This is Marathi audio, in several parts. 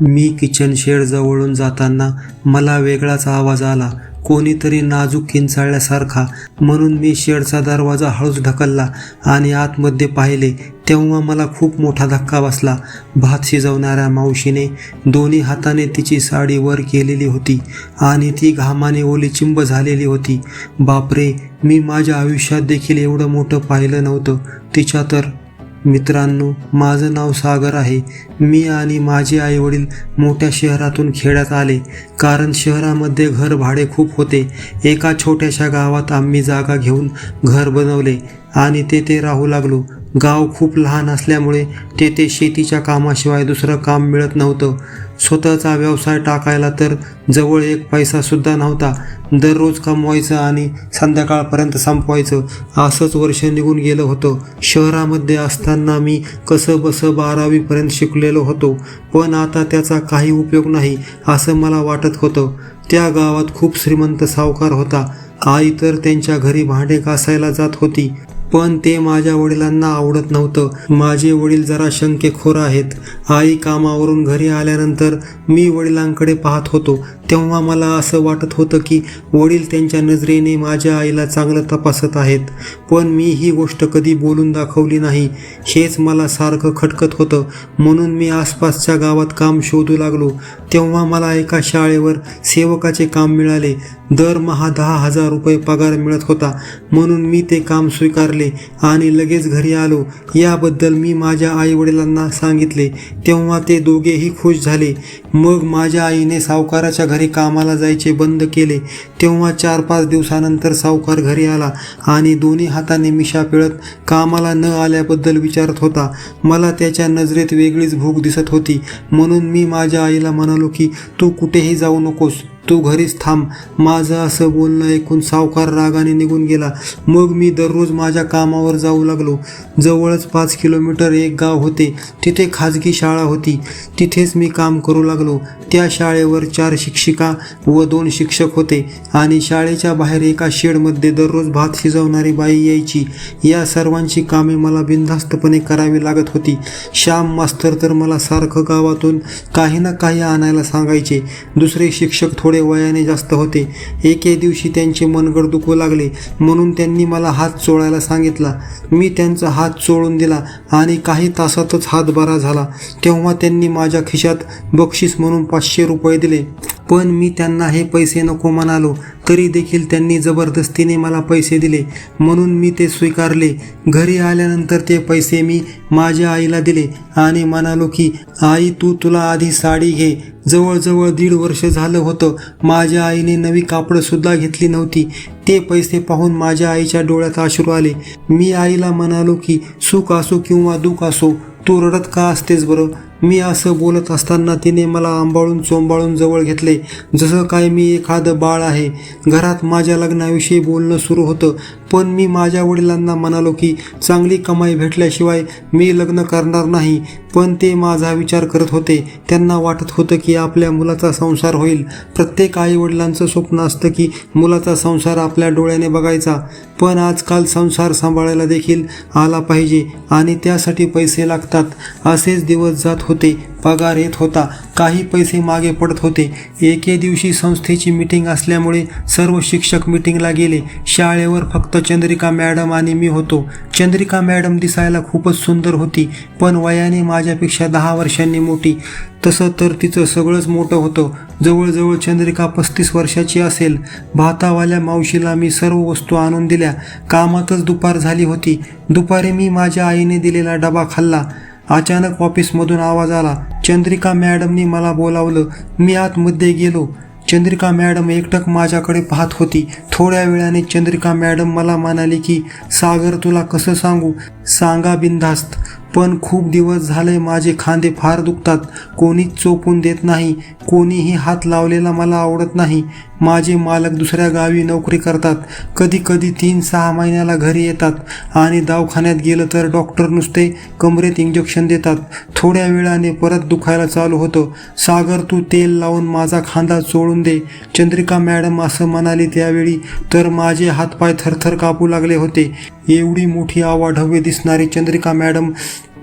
मी किचन शेड जवळून जाताना मला वेगळाच आवाज आला. कोणीतरी नाजूक किंचाळल्यासारखा. म्हणून मी शेडचा दरवाजा हळूच ढकलला आणि आतमध्ये पाहिले तेव्हा मला खूप मोठा धक्का बसला. भात शिजवणाऱ्या मावशीने दोन्ही हाताने तिची साडी वर केलेली होती आणि ती घामाने ओलीचिंब झालेली होती. बापरे मी माझ्या आयुष्यात देखील एवढं मोठं पाहिलं नव्हतं. तिच्या तर मित्रांनो माझं नाव सागर आहे. मी आणि माझे आईवडील मोठ्या शहरातून खेड्यात आले. कारण शहरामध्ये घर भाडे खूप होते. एका छोट्याशा गावात आम्ही जागा घेऊन घर बनवले आणि तेथे राहू लागलो. गाव खूप लहान असल्यामुळे तेथे शेतीच्या कामाशिवाय दुसरं काम मिळत नव्हतं. स्वतःचा व्यवसाय टाकायला तर जवळ एक पैसासुद्धा नव्हता. दररोज कमवायचं आणि संध्याकाळपर्यंत संपवायचं असंच वर्ष निघून गेलं होतं. शहरामध्ये असताना मी कसं बसं बारावीपर्यंत शिकलेलो होतो पण आता त्याचा काही उपयोग नाही असं मला वाटत होतं. त्या गावात खूप श्रीमंत सावकार होता. आई तर त्यांच्या घरी भांडे घासायला जात होती पण ते माझ्या वडिलांना आवडत नव्हतं. माझे वडील जरा शंकेखोर आहेत. आई कामावरून घरी आल्यानंतर मी वडिलांकडे पाहत होतो. तेव्हा मला असं वाटत होतं की वडील त्यांच्या नजरेने माझ्या आईला चांगलं तपासत आहेत. पण मी ही गोष्ट कधी बोलून दाखवली नाही. हेच मला सारखं खटकत होतं. म्हणून मी आसपासच्या गावात काम शोधू लागलो. तेव्हा मला एका शाळेवर सेवकाचे काम मिळाले. दरमहा दहा हजार रुपये पगार मिळत होता. म्हणून मी ते काम स्वीकारले आणि लगेच घरी आलो. याबद्दल मी माझ्या आईवडिलांना सांगितले. तेव्हा ते दोघेही खुश झाले. मग माझ्या आईने सावकाराच्या घरी कामाला जायचे बंद केले. तेव्हा चार पाच दिवसानंतर सावकार घरी आला आणि दोन्ही हाताने मिशा पिळत कामाला न आल्याबद्दल विचारत होता. मला त्याच्या नजरेत वेगळीच भूक दिसत होती. म्हणून मी माझ्या आईला म्हणालो की तू कुठेही जाऊ नकोस. तू घरीच थांब. माझं असं बोलणं ऐकून सावकार रागाने निघून गेला. मग मी दररोज माझ्या कामावर जाऊ लागलो. जवळच पाच किलोमीटर एक गाव होते. तिथे खाजगी शाळा होती. तिथेच मी काम करू लागलो. त्या शाळेवर चार शिक्षिका व दोन शिक्षक होते आणि शाळेच्या बाहेर एका शेडमध्ये दररोज भात शिजवणारी बाई यायची. या सर्वांची कामे मला बिनधास्तपणे करावी लागत होती. श्याम मास्तर तर मला सारखं गावातून काही ना काही आणायला सांगायचे. दुसरे शिक्षक थोडे वयाने जास्त होते. एके दिवशी त्यांचे मनगड दुखू लागले. म्हणून त्यांनी मला हात चोळायला सांगितला. मी त्यांचा हात चोळून दिला आणि काही तासातच हात बरा झाला. तेव्हा त्यांनी माझ्या खिशात बक्षीस म्हणून पाचशे रुपये दिले. पण मी त्यांना हे पैसे नको म्हणालो तरी देखील त्यांनी जबरदस्तीने मला पैसे दिले. म्हणून मी ते स्वीकारले. घरी आल्यानंतर ते पैसे मी माझ्या आईला दिले आणि म्हणालो की आई तू तुला आधी साडी घे. जवळजवळ दीड वर्ष झालं होतं. माझ्या आईने नवी कापडंसुद्धा घेतली नव्हती. ते पैसे पाहून माझ्या आईच्या डोळ्यात अश्रू आले. मी आईला म्हणालो की सुख असो किंवा दुःख असो तू रडत का असतेस बरं? मी असं बोलत असताना तिने मला आंबाळून चोंबाळून जवळ घेतले. जसं काय मी एखादं बाळ आहे. घरात माझ्या लग्नाविषयी बोलणं सुरू होतं. पण मी माझ्या वडिलांना म्हणालो की चांगली कमाई भेटल्याशिवाय मी लग्न करणार नाही. पण ते माझा विचार करत होते. त्यांना वाटत होतं की आपल्या मुलाचा संसार होईल. प्रत्येक आईवडिलांचं स्वप्न असतं की मुलाचा संसार आपल्या डोळ्याने बघायचा. पण आजकाल संसार सांभाळायला देखील आला पाहिजे आणि त्यासाठी पैसे लागतात. असेच दिवस जात होते. पगार येत होता. काही पैसे मागे पडत होते. एके दिवशी संस्थेची मीटिंग असल्यामुळे सर्व शिक्षक मीटिंगला गेले. शाळेवर फक्त चंद्रिका मॅडम आणि मी होतो. चंद्रिका मॅडम दिसायला खूपच सुंदर होती पण वयाने माझ्यापेक्षा दहा वर्षांनी मोठी. तसं तर तिचं सगळंच मोठं होतं. जवळजवळ चंद्रिका पस्तीस वर्षाची असेल. भातावाल्या मावशीला मी सर्व वस्तू आणून दिल्या. कामातच दुपार झाली होती. दुपारी मी माझ्या आईने दिलेला डबा खाल्ला. अचानक ऑफिसमधून आवाज आला चंद्रिका मॅडमनी मला बोलावलं. मी आतमध्ये गेलो. चंद्रिका मॅडम एकटक माझ्याकडे पाहत होती. थोड्या वेळाने चंद्रिका मॅडम मला म्हणाली की सागर तुला कसं सांगू? सांगा बिनधास्त. पण खूप दिवस झाले माझे खांदे फार दुखतात. कोणीच चोपून देत नाही. कोणीही हात लावलेला मला आवडत नाही. माझे मालक दुसऱ्या गावी नोकरी करतात. कधी कधी तीन सहा महिन्याला घरी येतात. आणि दवाखान्यात गेलं तर डॉक्टर नुसते कमरेत इंजेक्शन देतात. थोड्या वेळाने परत दुखायला चालू होतं. सागर तू तेल लावून माझा खांदा चोळून दे. चंद्रिका मॅडम असं म्हणाली त्यावेळी तर माझे हातपाय थरथर कापू लागले होते. एवढी मोठी आवाढव्य दिसणारी चंद्रिका मॅडम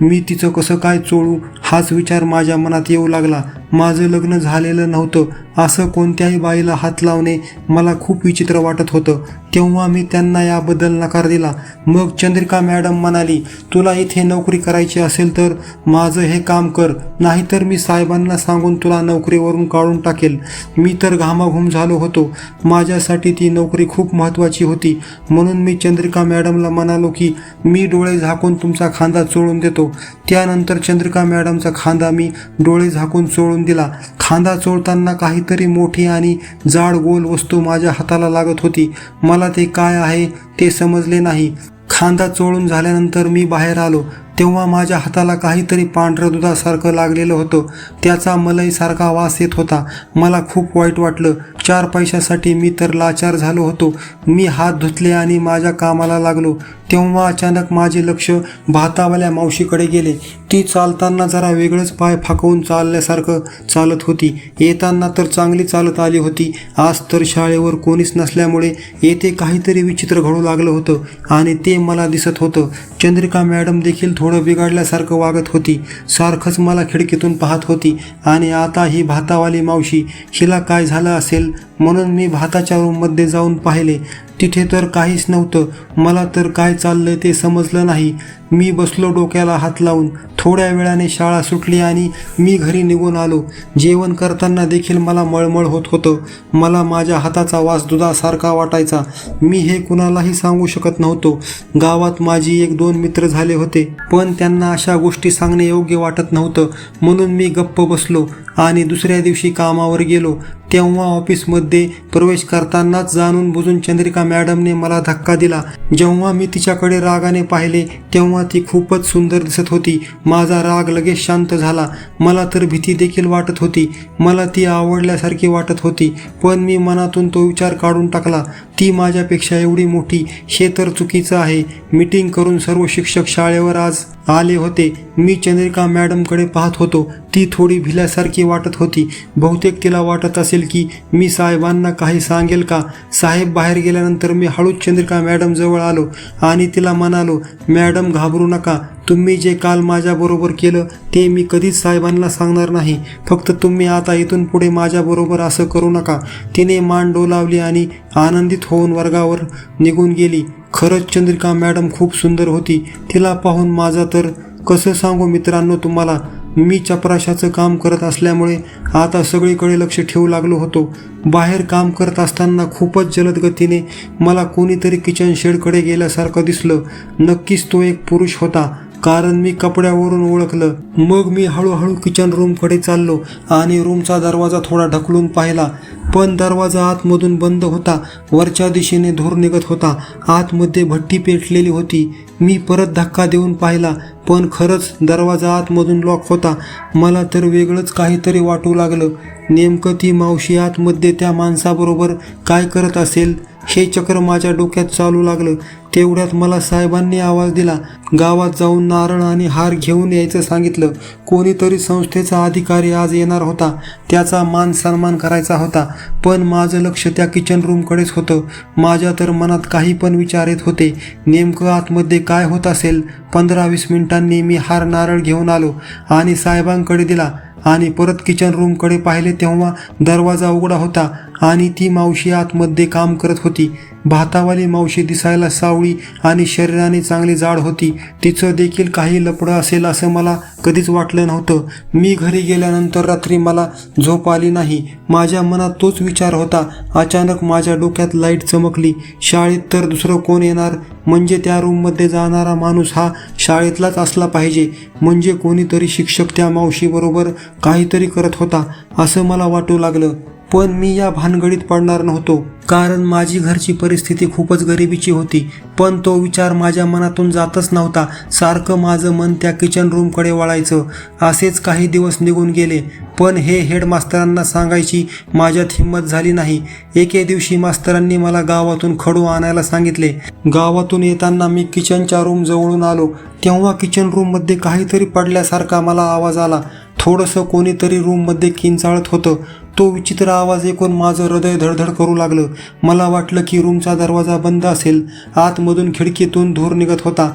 मी तिचं कसं काय चोळू? हाच विचार माझ्या मनात येऊ लागला. माझं लग्न झालेलं नव्हतं. असं कोणत्याही बाईला हात लावणे मला खूप विचित्र वाटत होतं. तेव्हा मी त्यांना याबद्दल नकार दिला. मग चंद्रिका मॅडम म्हणाली तुला इथे नोकरी करायची असेल तर माझं हे काम कर. नाहीतर मी साहेबांना सांगून तुला नोकरीवरून काढून टाकेल. मी तर घामाघूम झालो होतो. माझ्यासाठी ती नोकरी खूप महत्त्वाची होती. म्हणून मी चंद्रिका मॅडमला म्हणालो की मी डोळे झाकून तुमचा खांदा चोळून देतो. त्यानंतर चंद्रिका मॅडमचा खांदा मी डोळे झाकून चोळून दिला. खांदा चोळताना काहीतरी मोठी आणि जाड गोल वस्तू माझ्या हाताला लागत होती. मला ते काय आहे ते समजले नाही. खांदा चोळून झाल्यानंतर मी बाहेर आलो. तेव्हा माझ्या हाताला काहीतरी पांढरं दुधासारखं लागलेलं होतं. त्याचा मलईसारखा वास येत होता. मला खूप वाईट वाटलं. चार पैशासाठी मी तर लाचार झालो होतो. मी हात धुतले आणि माझ्या कामाला लागलो. तेव्हा अचानक माझे लक्ष भातावाल्या मावशीकडे गेले. ती चालताना जरा वेगळंच पाय फाकवून चालल्यासारखं चालत होती. येताना तर चांगली चालत आली होती. आज तर शाळेवर कोणीच नसल्यामुळे येथे काहीतरी विचित्र घडू लागलं होतं आणि ते मला दिसत होतं. चंद्रिका मॅडम देखील थोडं बिघडल्यासारखं वागत होती. सारखंच मला खिडकीतून पाहत होती. आणि आता ही भातावाली मावशी हिला काय झालं असेल? म्हणून मी भाताच्या रूममध्ये जाऊन पाहिले. तिथे तर काहीच नव्हतं. मला तर काय चाललंय ते समजलं नाही. मी बसलो डोक्याला हात लावून. थोड्या वेळाने शाळा सुटली आणि मी घरी निघून आलो. जेवण करताना देखील मला मळमळ होत होतं. मला माझ्या हाताचा वास दुधासारखा वाटायचा. मी हे कुणालाही सांगू शकत नव्हतो. गावात माझी एक दोन मित्र झाले होते. पण त्यांना अशा गोष्टी सांगणे योग्य वाटत नव्हतं. म्हणून मी गप्प बसलो आणि दुसऱ्या दिवशी कामावर गेलो. तेव्हा ऑफिसमध्ये प्रवेश करतानाच जाणून बुजून चंद्रिका मॅडमने मला धक्का दिला. जेव्हा मी तिच्याकडे रागाने पाहिले तेव्हा ती खूपच सुंदर दिसत होती. माझा राग लगेच शांत झाला. मला तर भीती देखील वाटत होती. मला ती आवडल्यासारखी वाटत होती. पण मी मनातून तो विचार काढून टाकला. ती माझ्यापेक्षा एवढी मोठी हे तर चुकीचं आहे. मीटिंग करून सर्व शिक्षक शाळेवर आज आले होते. मी चंद्रिका मॅडमकडे पाहत होतो. ती थोडी भिल्यासारखी वाटत होती. बहुतेक तिला वाटत असेल की मी साहेबांना काही सांगेल का? साहेब बाहेर गेल्यानंतर मी हळूच चंद्रिका मॅडमजवळ आलो आणि तिला म्हणालो मॅडम घाबरू नका. तुम्ही जे काल माझ्याबरोबर केलं ते मी कधीच साहेबांना सांगणार नाही. फक्त तुम्ही आता इथून पुढे माझ्याबरोबर असं करू नका. तिने मान डोलावली आणि आनंदित होऊन वर्गावर निघून गेली. खरंच चंद्रिका मॅडम खूप सुंदर होती. तिला पाहून माझा तर कसं सांगू मित्रांनो तुम्हाला? मी चपराशाचं काम करत असल्यामुळे आता सगळीकडे लक्ष ठेवू लागलो होतो. बाहेर काम करत असताना खूपच जलद गतीने मला कोणीतरी किचन शेडकडे गेल्यासारखं दिसलं. नक्कीच तो एक पुरुष होता कारण मी कपड्यावरून ओळखलं. मग मी हळूहळू किचन रूमकडे चाललो आणि रूमचा दरवाजा थोडा ढकलून पाहिला. पण दरवाजा आतमधून बंद होता. वरच्या दिशेने धूर निघत होता. आतमध्ये भट्टी पेटलेली होती. मी परत धक्का देऊन पाहिला. पण खरंच दरवाजा आतमधून लॉक होता. मला तर वेगळंच काहीतरी वाटू लागलं. नेमकं ती मावशी आतमध्ये त्या माणसाबरोबर काय करत असेल? हे चक्र माझ्या डोक्यात चालू लागलं. तेवढ्यात मला साहेबांनी आवाज दिला. गावात जाऊन नारळ आणि हार घेऊन यायचं सांगितलं. कोणीतरी संस्थेचा अधिकारी आज येणार होता. त्याचा मान सन्मान करायचा होता. पण माझं लक्ष त्या किचन रूमकडेच होतं. माझ्या तर मनात काही पण विचार येत होते. नेमकं आतमध्ये काय होत असेल? पंधरा वीस मिनिटांनी मी हार नारळ घेऊन आलो आणि साहेबांकडे दिला. आणि परत किचन रूमकडे पाहिले तेव्हा दरवाजा उघडा होता. आणि ती मावशी आतमध्ये काम करत होती. भातावाली मावशी दिसायला सावळी आणि शरीराने चांगली जाड होती. तिचं देखील काही लपडं असेल असं मला कधीच वाटलं नव्हतं. मी घरी गेल्यानंतर रात्री मला झोप आली नाही. माझ्या मनात तोच विचार होता. अचानक माझ्या डोक्यात लाइट चमकली. शाळेत तर दुसरं कोण येणार? म्हणजे त्या रूममध्ये जाणारा माणूस हा शाळेतलाच असला पाहिजे. म्हणजे कोणीतरी शिक्षक त्या मावशीबरोबर काहीतरी करत होता असं मला वाटू लागलं. पण मी या भानगडीत पडणार नव्हतो. कारण माझी घरची परिस्थिती खूपच गरिबीची होती. पण तो विचार माझ्या मनातून जातच नव्हता. सारखं माझं मन त्या किचन रूमकडे वळायचं. असेच काही दिवस निघून गेले. पण हे हेडमास्तरांना सांगायची माझ्यात हिंमत झाली नाही. एके दिवशी मास्तरांनी मला गावातून खडू आणायला सांगितले. गावातून येताना मी किचनच्या रूम जवळून आलो. तेव्हा किचन रूममध्ये काहीतरी पडल्यासारखा मला आवाज आला. थोडंसं कोणीतरी रूममध्ये किंचाळत होतं. तो विचित्र आवाज ऐकून माझं हृदय धडधड करू लागलं. मला वाटलं की रूमचा दरवाजा बंद असेल. आतमधून खिडकीतून धूर निघत होता.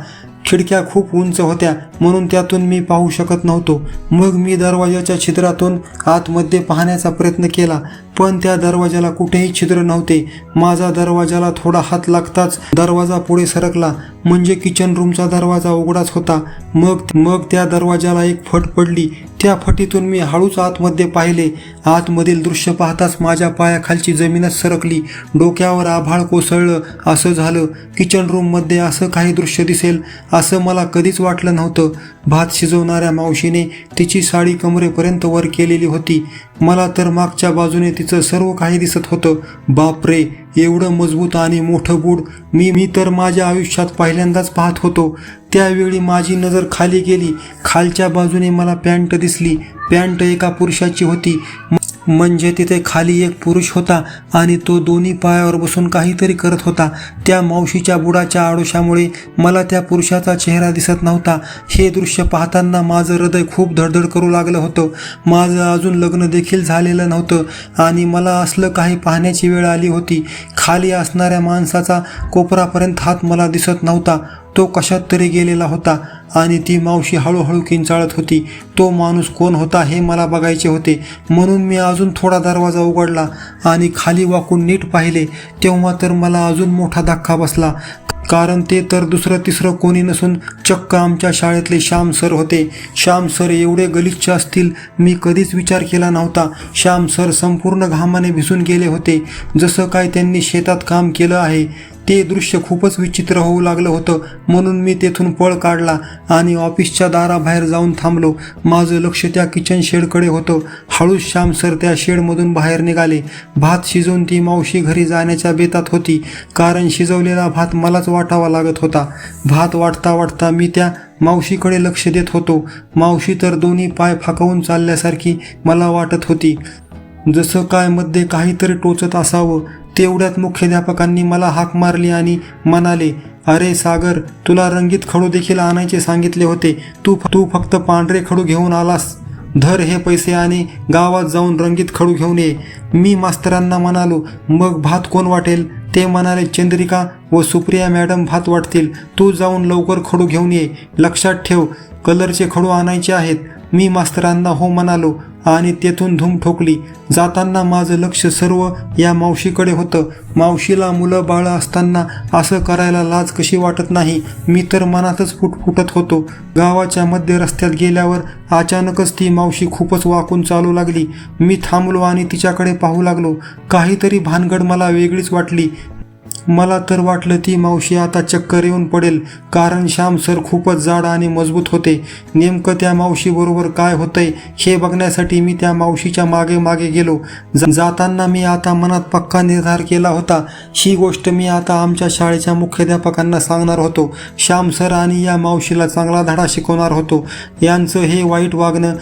खिडक्या खूप उंच होत्या म्हणून त्यातून मी पाहू शकत नव्हतो. मग मी दरवाजाच्या छिद्रातून आतमध्ये पाहण्याचा प्रयत्न केला पण त्या दरवाजाला कुठेही छिद्र नव्हते. माझा दरवाजाला थोडा हात लागताच दरवाजा पुढे सरकला. म्हणजे किचन रूमचा दरवाजा उघडाच होता. मग मग त्या दरवाजाला एक फट पडली. त्या फटीतून मी हळूच आतमध्ये पाहिले. आतमधील दृश्य पाहताच माझ्या पायाखालची जमीनच सरकली. डोक्यावर आभाळ कोसळलं. असं झालं. किचन रूममध्ये असं काही दृश्य दिसेल असं मला कधीच वाटलं नव्हतं. भात शिजवणाऱ्या मावशीने तिची साडी कमरेपर्यंत वर केलेली होती. मला तर मागच्या बाजूने तिचं सर्व काही दिसत होतं. बापरे! एवढं मजबूत आणि मोठं बूड मी मी तर माझ्या आयुष्यात पहिल्यांदाच पाहत होतो. त्यावेळी माझी नजर खाली गेली. खालच्या बाजूने मला पॅन्ट दिसली. पॅन्ट एका पुरुषाची होती. म्हणजे तिथे खाली एक पुरुष होता आणि तो दोन्ही पायावर बसून काहीतरी करत होता. त्या मावशीच्या बुडाच्या आडोशामुळे मला त्या पुरुषाचा चेहरा दिसत नव्हता. हे दृश्य पाहताना माझं हृदय खूप धडधड करू लागलं होतं. माझं अजून लग्न देखील झालेलं नव्हतं आणि मला असलं काही पाहण्याची वेळ आली होती. खाली असणाऱ्या माणसाचा कोपरापर्यंत हात मला दिसत नव्हता. तो कशात तरी गेलेला होता आणि ती मावशी हळूहळू किंचाळत होती. तो माणूस कोण होता हे मला बघायचे होते. म्हणून मी अजून थोडा दरवाजा उघडला आणि खाली वाकून नीट पाहिले. तेव्हा तर मला अजून मोठा धक्का बसला. कारण ते तर दुसरं तिसरं कोणी नसून चक्क आमच्या शाळेतले श्याम सर होते. श्याम सर एवढे गलिच्छ असतील मी कधीच विचार केला नव्हता. श्याम सर संपूर्ण घामाने भिजून गेले होते. जसं काय त्यांनी शेतात काम केलं आहे. ते दृश्य खूपच विचित्र होऊ लागलं होतं. म्हणून मी तेथून पळ काढला आणि ऑफिसच्या दाराबाहेर जाऊन थांबलो. माझं लक्ष त्या किचन शेडकडे होतं. हळूच श्याम सर त्या शेडमधून बाहेर निघाले. भात शिजवून ती मावशी घरी जाण्याच्या बेतात होती. कारण शिजवलेला भात मलाच वाटावा लागत होता. भात वाटता वाटता मी त्या मावशीकडे लक्ष देत होतो. मावशी तर दोन्ही पाय फाकवून चालल्यासारखी मला वाटत होती. जसं काय मध्ये काहीतरी टोचत असावं तेवढ्यात मुख्याध्यापकांनी मला हाक मारली आणि म्हणाले अरे सागर तुला रंगीत खडू देखील आणायचे सांगितले होते. तू तू फक्त पांढरे खडू घेऊन आलास. धर हे पैसे आणि गावात जाऊन रंगीत खडू घेऊन ये. मी मास्तरांना म्हणालो मग भात कोण वाटेल? ते म्हणाले चंद्रिका व सुप्रिया मॅडम भात वाटतील. तू जाऊन लवकर खडू घेऊन ये. लक्षात ठेव कलरचे खडू आणायचे आहेत. मी मास्तरांना हो म्हणालो आणि तेथून धूम ठोकली. जाताना माझं लक्ष सर्व या मावशीकडे होतं. मावशीला मुलं बाळं असताना असं करायला लाज कशी वाटत नाही? मी तर मनातच फुटफुटत होतो. गावाच्या मध्य रस्त्यात गेल्यावर अचानकच ती मावशी खूपच वाकून चालू लागली. मी थांबलो आणि तिच्याकडे पाहू लागलो. काहीतरी भानगड मला वेगळीच वाटली. मला तर वाटलं ती मावशी आता चक्कर येऊन पडेल कारण श्याम सर खूपच जाड आणि मजबूत होते. नेमकं त्या मावशीबरोबर काय होतंय हे बघण्यासाठी मी त्या मावशीच्या मागे मागे गेलो. ज- जाताना मी आता मनात पक्का निर्धार केला होता. ही गोष्ट मी आता आमच्या शाळेच्या मुख्याध्यापकांना सांगणार होतो. श्याम सर आणि या मावशीला चांगला धडा शिकवणार होतो. यांचं हे वाईट वागणं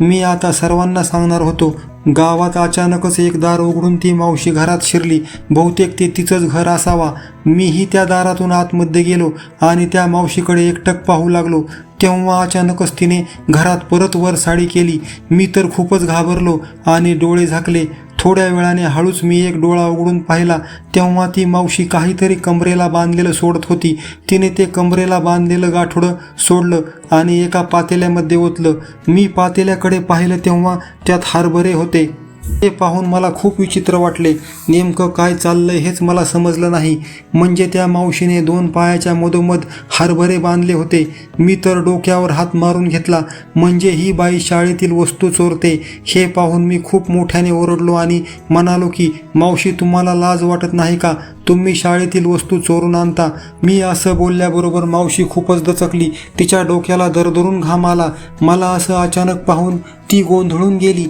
मी आता सर्वांना सांगणार होतो. गावात अचानकच एक दार उघडून ती मावशी घरात शिरली. बहुतेक ते तिचंच घर असावा. मीही त्या दारातून आतमध्ये गेलो आणि त्या मावशीकडे एकटक पाहू लागलो. तेव्हा अचानकच तिने घरात परत वर साडी केली. मी तर खूपच घाबरलो आणि डोळे झाकले. थोड्या वेळाने हळूच मी एक डोळा उघडून पाहिला. तेव्हा ती मावशी काहीतरी कमरेला बांधलेलं सोडत होती. तिने ते कमरेला बांधलेलं गाठोडं सोडलं आणि एका पातेल्यामध्ये ओतलं. मी पातेल्याकडे पाहिलं तेव्हा त्यात हरभरे होते. ते पाहून मला खूप विचित्र वाटले. नेमकं काय चाललंय हेच मला समजलं नाही. म्हणजे त्या मावशीने दोन पायाच्या मधोमध हरभरे बांधले होते. मी तर डोक्यावर हात मारून घेतला. म्हणजे ही बाई शाळेतील वस्तू चोरते. हे पाहून मी खूप मोठ्याने ओरडलो आणि म्हणालो की मावशी तुम्हाला लाज वाटत नाही का? तुम्ही शाळेतील वस्तू चोरून आणता. मी असं बोलल्याबरोबर मावशी खूपच दचकली. तिच्या डोक्याला दरदरून घाम आला. मला असं अचानक पाहून ती गोंधळून गेली.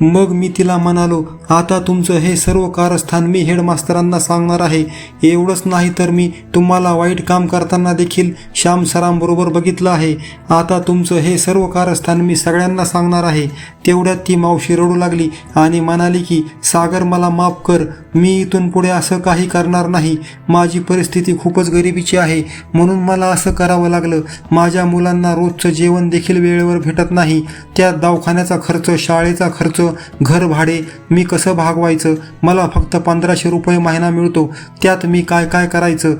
मग मी तिला म्हणालो आता तुमचं हे सर्व कारस्थान मी हेडमास्तरांना सांगणार आहे. एवढंच नाही तर मी तुम्हाला वाईट काम करताना देखील श्याम सरांबरोबर बघितलं आहे. आता तुमचं हे सर्व कारस्थान मी सगळ्यांना सांगणार आहे. तेवढ्यात ती मावशी रडू लागली आणि म्हणाली की सागर मला माफ कर. मी इथून पुढे असं काही करणार नाही. माझी परिस्थिती खूपच गरिबीची आहे. म्हणून मला असं करावं लागलं. माझ्या मुलांना रोजचं जेवण देखील वेळेवर भेटत नाही. त्या दवाखान्याचा खर्च शाळेचा खर्च घर भाडे मी कसं भागवायचं? मला फक्त पंधराशे रुपये महिना मिळतो. त्यात मी काय काय करायचं?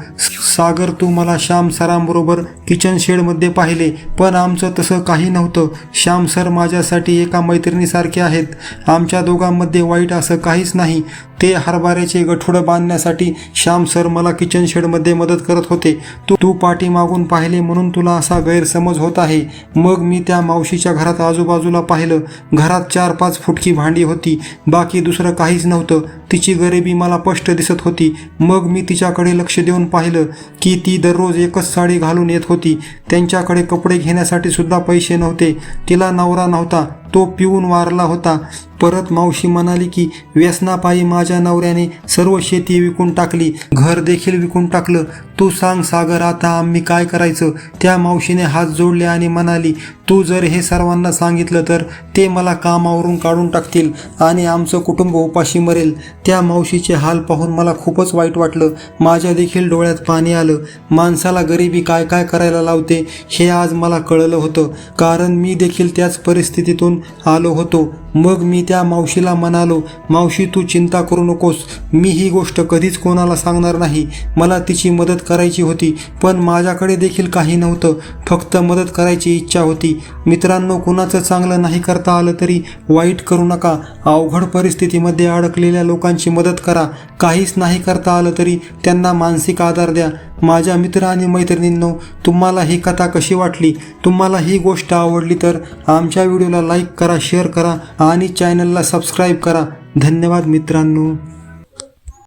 सागर तू मला श्याम सरांबरोबर किचन शेडमध्ये पाहिले. पण आमचं तसं काही नव्हतं. श्याम सर माझ्यासाठी एका मैत्रिणीसारखे आहेत. आमच्या दोघांमध्ये वाईट असं काहीच नाही. ते हरभऱ्याचे गठुडं बांधण्यासाठी श्याम सर मला किचन शेडमध्ये मदत करत होते. तू तू पाठीमागून पाहिले म्हणून तुला असा गैरसमज होत आहे. मग मी त्या मावशीच्या घरात आजूबाजूला पाहिलं. घरात चार पाच फुटकी भांडी होती. बाकी दुसरं काहीच नव्हतं. तिची गरिबी मला स्पष्ट दिसत होती. मग मी तिच्याकडे लक्ष देऊन पाहिलं की ती दररोज एकच साडी घालून येत होती. त्यांच्याकडे कपडे घेण्यासाठी सुद्धा पैसे नव्हते. तिला नवरा नव्हता. तो पिऊन वारला होता. परत मावशी म्हणाली की व्यसनापायी माझ्या नवऱ्याने सर्व शेती विकून टाकली. घर देखील विकून टाकलं. तू सांग सागर आता आम्ही काय करायचं? त्या मावशीने हात जोडले आणि म्हणाली तू जर हे सर्वांना सांगितलं तर ते मला कामावरून काढून टाकतील आणि आमचं कुटुंब उपाशी मरेल. त्या मावशीचे हाल पाहून मला खूपच वाईट वाटलं. माझ्या देखील डोळ्यात पाणी आलं. माणसाला गरिबी काय काय करायला लावते हे आज मला कळलं होतं. कारण मी देखील त्याच परिस्थितीतून आलो होतो. मग मी त्या मावशीला म्हणालो मावशी तू चिंता करू नकोस. मी ही गोष्ट कधीच कोणाला सांगणार नाही. मला तिची मदत करायची होती. पण माझ्याकडे देखील काही नव्हतं. फक्त मदत करायची इच्छा होती. मित्रांनो कुणाचं चांगलं नाही करता आलं तरी वाईट करू नका. अवघड परिस्थितीमध्ये अडकलेल्या लोकांची मदत करा. काहीच नाही करता आलं तरी त्यांना मानसिक आधार द्या. माझ्या मित्र आणि मैत्रिणींनो तुम्हाला ही कथा कशी वाटली? तुम्हाला ही गोष्ट आवडली तर आमच्या व्हिडिओला लाईक करा शेअर करा आणि चॅनलला सबस्क्राईब करा. धन्यवाद मित्रांनो.